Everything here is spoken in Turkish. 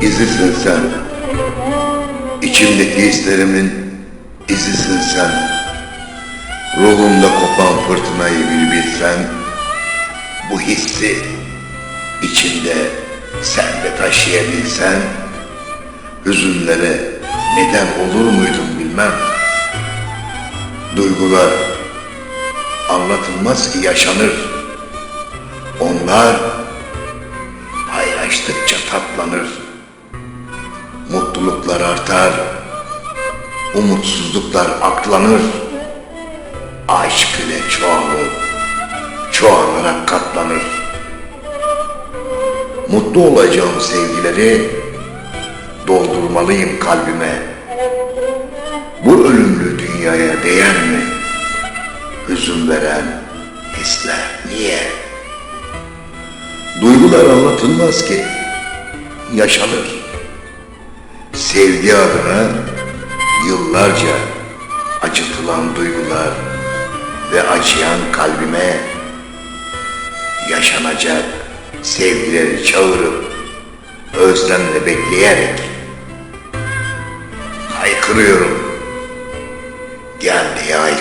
izisin sen. İçimdeki hislerimin izisin sen. Ruhumda kopan fırtınayı bir bilsen, bu hissi içinde sen de taşıyabilsen, hüzünlere neden olur muydun bilmem. Duygular anlatılmaz ki yaşanır. Onlar paylaştıkça tatlanır. Mutluluklar artar, umutsuzluklar aklanır. Aşk ile çoğalır, çoğalarak katlanır. Mutlu olacağım sevgileri doldurmalıyım kalbime. Bu ölümlü dünyaya değer mi? Hüzün veren hisler niye? Duygular anlatılmaz ki, yaşanır. Sevgi adına yıllarca acıtılan duygular ve acıyan kalbime yaşanacak sevgileri çağırıp özlemle bekleyerek haykırıyorum. Gel haykırıyorum.